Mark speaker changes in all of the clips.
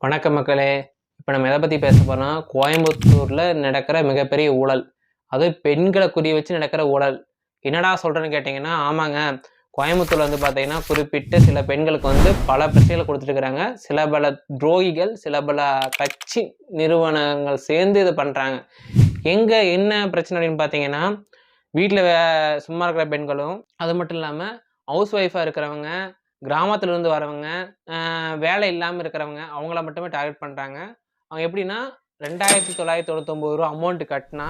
Speaker 1: வணக்கம் மக்களே. இப்போ நம்ம எதை பற்றி பேச போகிறோம்னா கோயம்புத்தூரில் நடக்கிற மிகப்பெரிய ஊழல். அது பெண்களை குறி வச்சு நடக்கிற ஊழல். என்னடா சொல்கிறேன்னு கேட்டிங்கன்னா ஆமாங்க. கோயம்புத்தூரில் வந்து பார்த்தீங்கன்னா குறிப்பிட்டு சில பெண்களுக்கு வந்து பல பிரச்சனைகளை கொடுத்துருக்குறாங்க சில பல துரோகிகள் சில பல கட்சி நிறுவனங்கள் சேர்ந்து இது பண்ணுறாங்க எங்கே என்ன பிரச்சனை அப்படின்னு பார்த்தீங்கன்னா வீட்டில் வே சும்மா இருக்கிற பெண்களும் அது மட்டும் இல்லாமல் ஹவுஸ் ஒய்ஃபாக இருக்கிறவங்க கிராமத்துல இருந்து வரவங்க வேலை இல்லாமல் இருக்கிறவங்க அவங்கள மட்டுமே டார்கெட் பண்ணுறாங்க அவங்க எப்படின்னா ரெண்டாயிரத்தி தொள்ளாயிரத்தி தொண்ணூத்தொம்பது ரூபா அமௌண்ட் கட்டினா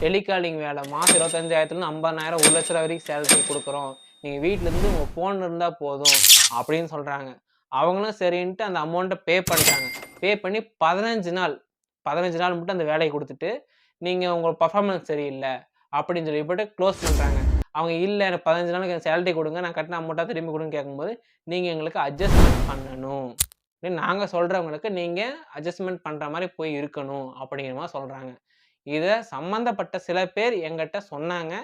Speaker 1: டெலிகாலிங் வேலை மாதம் இருபத்தஞ்சாயிரத்துலேருந்து ஐம்பதாயிரம் ஒரு லட்ச ரூபா வரைக்கும் சேலரி கொடுக்குறோம். நீங்கள் வீட்டிலேருந்து உங்கள் ஃபோன் இருந்தால் போதும் அப்படின்னு சொல்கிறாங்க அவங்களும் சரின்ட்டு அந்த அமௌண்ட்டை பே பண்ணுறாங்க பே பண்ணி பதினஞ்சு நாள் பதினஞ்சு நாள் மட்டும் அந்த வேலையை கொடுத்துட்டு நீங்கள் உங்கள் பர்ஃபார்மன்ஸ் சரியில்லை அப்படின்னு சொல்லிவிட்டு க்ளோஸ் பண்ணுறாங்க அவங்க இல்லை எனக்கு பதினஞ்சு நாளுக்கு எனக்கு சேலரி கொடுங்க நான் கட்டின அமௌண்ட்டாக திரும்பி கொடுங்க கேட்கும்போது நீங்கள் எங்களுக்கு அட்ஜஸ்ட்மெண்ட் பண்ணணும். அப்படின்னு நாங்கள் சொல்கிறவங்களுக்கு நீங்கள் அட்ஜஸ்ட்மெண்ட் பண்ணுற மாதிரி போய் இருக்கணும் அப்படிங்கிற மாதிரி சொல்கிறாங்க இதை சம்மந்தப்பட்ட சில பேர் எங்கிட்ட சொன்னாங்க.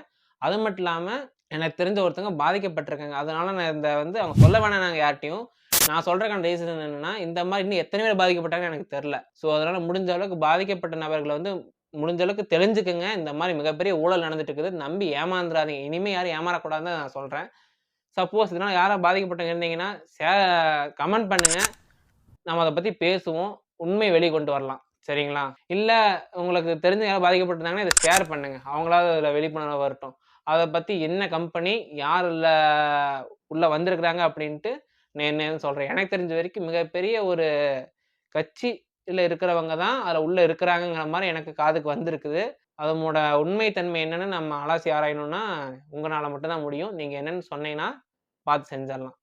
Speaker 1: அது மட்டும் இல்லாமல் எனக்கு தெரிஞ்ச ஒருத்தவங்க பாதிக்கப்பட்டிருக்காங்க. அதனால நான் இந்த வந்து அவங்க சொல்ல வேணாம் நாங்கள் யார்ட்டையும் நான் சொல்கிறக்கான ரீசன் என்னென்னா இந்த மாதிரி இன்னும் எத்தனை பேர் பாதிக்கப்பட்டாங்கன்னு எனக்கு தெரில ஸோ அதனால் முடிஞ்ச அளவுக்கு பாதிக்கப்பட்ட நபர்களை வந்து முடிஞ்ச அளவுக்கு தெரிஞ்சுக்குங்க இந்த மாதிரி மிகப்பெரிய ஊழல் நடந்துட்டு இருக்குது நம்பி ஏமாந்துடாதீங்க இனிமேல் யாரும் ஏமாறக்கூடாதுன்னு நான் சொல்கிறேன் சப்போஸ் இதனால் யாரும் பாதிக்கப்பட்டவங்க இருந்தீங்கன்னா சே கமெண்ட் பண்ணுங்கள் நம்ம அதை பற்றி பேசுவோம். உண்மை வெளிக்கொண்டு வரலாம். சரிங்களா? இல்லை உங்களுக்கு தெரிஞ்ச யாரும் பாதிக்கப்பட்டிருந்தாங்கன்னா இதை ஷேர் பண்ணுங்கள் அவங்களாவது அதில் வெளிப்பணம் வரட்டும். அதை பற்றி என்ன கம்பெனி யார் இல்லை உள்ளே வந்திருக்கிறாங்க அப்படின்ட்டு நான் என்னன்னு சொல்கிறேன் எனக்கு தெரிஞ்ச வரைக்கும் மிகப்பெரிய ஒரு கட்சி இதில் இருக்கிறவங்க தான் அதில் உள்ளே இருக்கிறாங்கங்கிற மாதிரி எனக்கு காதுக்கு வந்திருக்குது. அதனோட உண்மைத்தன்மை என்னென்னு நம்ம அலாசி ஆராயணும்னா உங்களால் மட்டும்தான் முடியும். நீங்கள் என்னென்னு சொன்னீங்கன்னா பார்த்து செஞ்சிடலாம்.